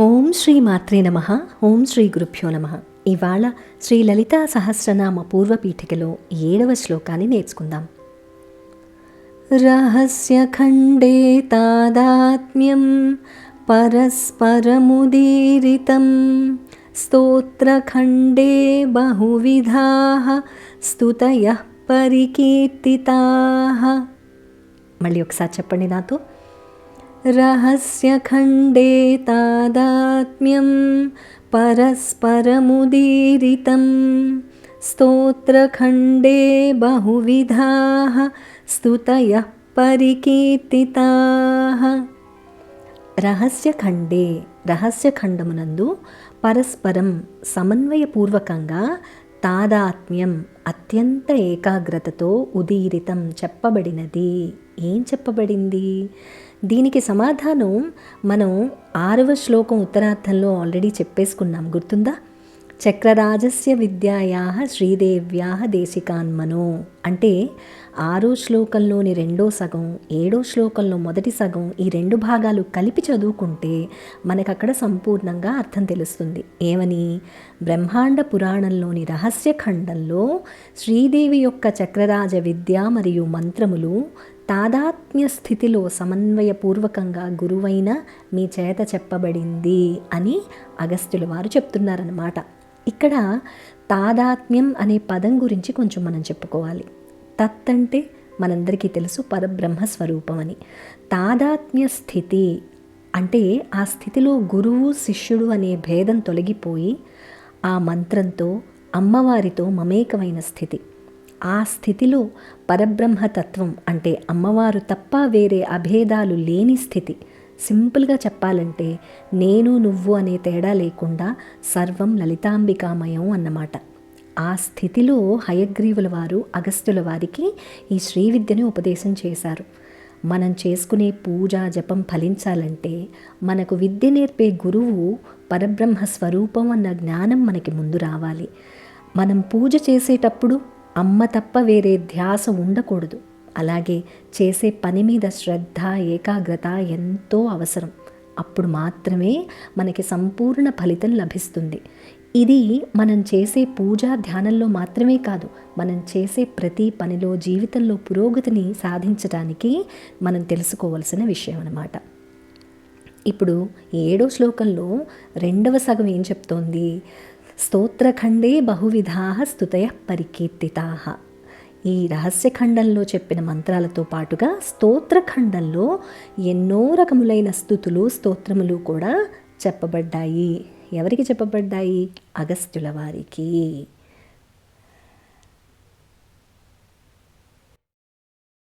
ఓం శ్రీ మాత్రే నమ. ఓం శ్రీ గురుభ్యో నమ. ఇవాళ శ్రీ లలితా సహస్రనామ పూర్వపీఠికలో ఏడవ శ్లోకాన్ని నేర్చుకుందాం. రహస్యఖండే తాదాత్మ్యం పరస్పరముదీరితం స్తోత్రఖండే బహువిధా స్తుతయ పరికీర్తితా. మళ్ళీ ఒకసారి చెప్పండి నాతో. रहस्यखण्डे तादात्म्यं परस्परमुदीरितं స్తోత్రఖండే బహువిధాः స్తుతయः పరికీర్తితాः రహస్యఖండే రహస్యఖండమునందు పరస్పరం సమన్వయపూర్వకంగా తాదాత్మ్యం అత్యంత ఏకాగ్రతతో ఉదీరితం చెప్పబడినది. ఏం చెప్పబడింది? దీనికి సమాధానం మనం ఆరవ శ్లోకం ఉత్తరార్థంలో ఆల్రెడీ చెప్పేసుకున్నాం. గుర్తుందా? చక్రరాజస్య విద్యాయా శ్రీదేవ్యా దేశికాన్మనో. అంటే ఆరో శ్లోకంలోని రెండో సగం ఏడో శ్లోకంలో మొదటి సగం ఈ రెండు భాగాలు కలిపి చదువుకుంటే మనకు అక్కడ సంపూర్ణంగా అర్థం తెలుస్తుంది. ఏమని? బ్రహ్మాండ పురాణంలోని రహస్య ఖండంలో శ్రీదేవి యొక్క చక్రరాజ విద్య మరియు మంత్రములు తాదాత్మ్య స్థితిలో సమన్వయపూర్వకంగా గురువైన మీ చేత చెప్పబడింది అని అగస్త్యుల వారు చెప్తున్నారన్నమాట. ఇక్కడ తాదాత్మ్యం అనే పదం గురించి కొంచెం మనం చెప్పుకోవాలి. తత్ అంటే మనందరికీ తెలుసు పరబ్రహ్మ స్వరూపం అని తాదాత్మ్య స్థితి అంటే ఆ స్థితిలో గురువు శిష్యుడు అనే భేదం తొలగిపోయి ఆ మంత్రంతో అమ్మవారితో మమేకమైన స్థితి. ఆ స్థితిలో పరబ్రహ్మతత్వం అంటే అమ్మవారు తప్ప వేరే అభేదాలు లేని స్థితి. సింపుల్గా చెప్పాలంటే నేను నువ్వు అనే తేడా లేకుండా సర్వం లలితాంబికామయం అన్నమాట. ఆ స్థితిలో హయగ్రీవుల వారు అగస్త్యుల వారికి ఈ శ్రీ విద్యని ఉపదేశం చేశారు. మనం చేసుకునే పూజ జపం ఫలించాలంటే మనకు విద్య నేర్పే గురువు పరబ్రహ్మ స్వరూపం అన్న జ్ఞానం మనకి ముందు రావాలి. మనం పూజ చేసేటప్పుడు అమ్మ తప్ప వేరే ధ్యాస ఉండకూడదు. అలాగే చేసే పని మీద శ్రద్ధ ఏకాగ్రత ఎంతో అవసరం. అప్పుడు మాత్రమే మనకి సంపూర్ణ ఫలితం లభిస్తుంది. ఇది మనం చేసే పూజా ధ్యానంలో మాత్రమే కాదు మనం చేసే ప్రతి పనిలో జీవితంలో పురోగతిని సాధించడానికి మనం తెలుసుకోవాల్సిన విషయం అన్నమాట. ఇప్పుడు ఏడో శ్లోకంలో రెండవ సగం ఏం చెప్తోంది? స్తోత్రఖండే బహువిధా స్తుతయ పరికీర్తితా. ఈ రహస్యఖండంలో చెప్పిన మంత్రాలతో పాటుగా స్తోత్రఖండంలో ఎన్నో రకములైన స్థుతులు స్తోత్రములు కూడా చెప్పబడ్డాయి. ఎవరికి చెప్పబడ్డాయి? అగస్త్యుల వారికి.